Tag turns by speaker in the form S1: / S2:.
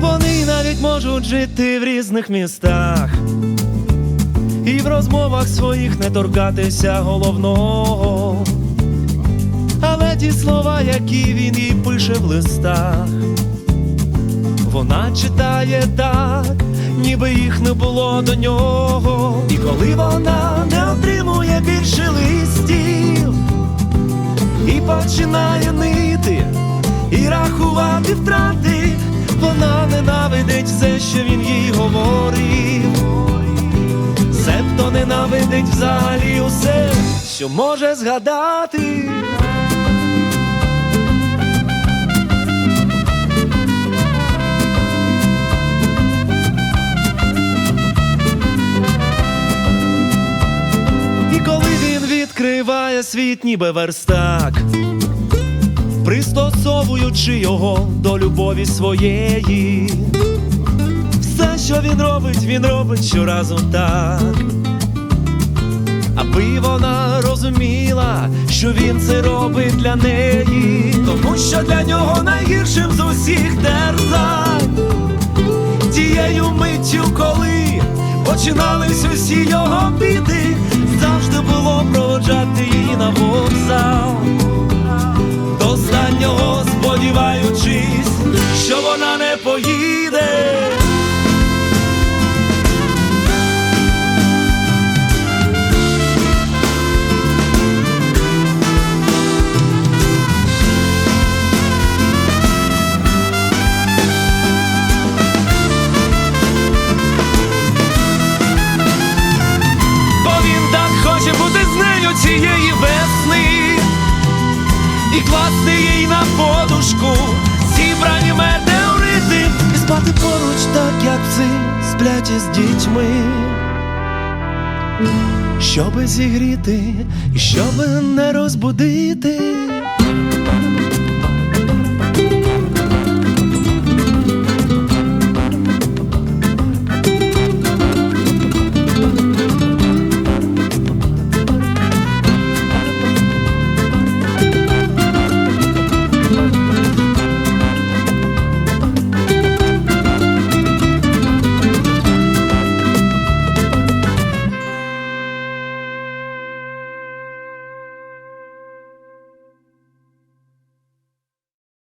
S1: Вони навіть можуть жити в різних містах і в розмовах своїх не торкатися головного. Але ті слова, які він їй пише в листах, вона читає так, ніби їх не було до нього. І коли вона не отримує більше листів і починає нити і рахувати втрати, вона ненавидить все, що він їй говорив. Себто ненавидить взагалі усе, що може згадати. Він відкриває світ, ніби верстак, пристосовуючи його до любові своєї, все, що він робить, він робить щоразу так, аби вона розуміла, що він це робить для неї, тому що для нього найгіршим з усіх терзань тією миттю, коли починались усі його біди, завжди було проводжати її на вокзал. До останнього сподіваючись, що вона не поїде. Сплять із дітьми Щоби зігріти щоби не розбудити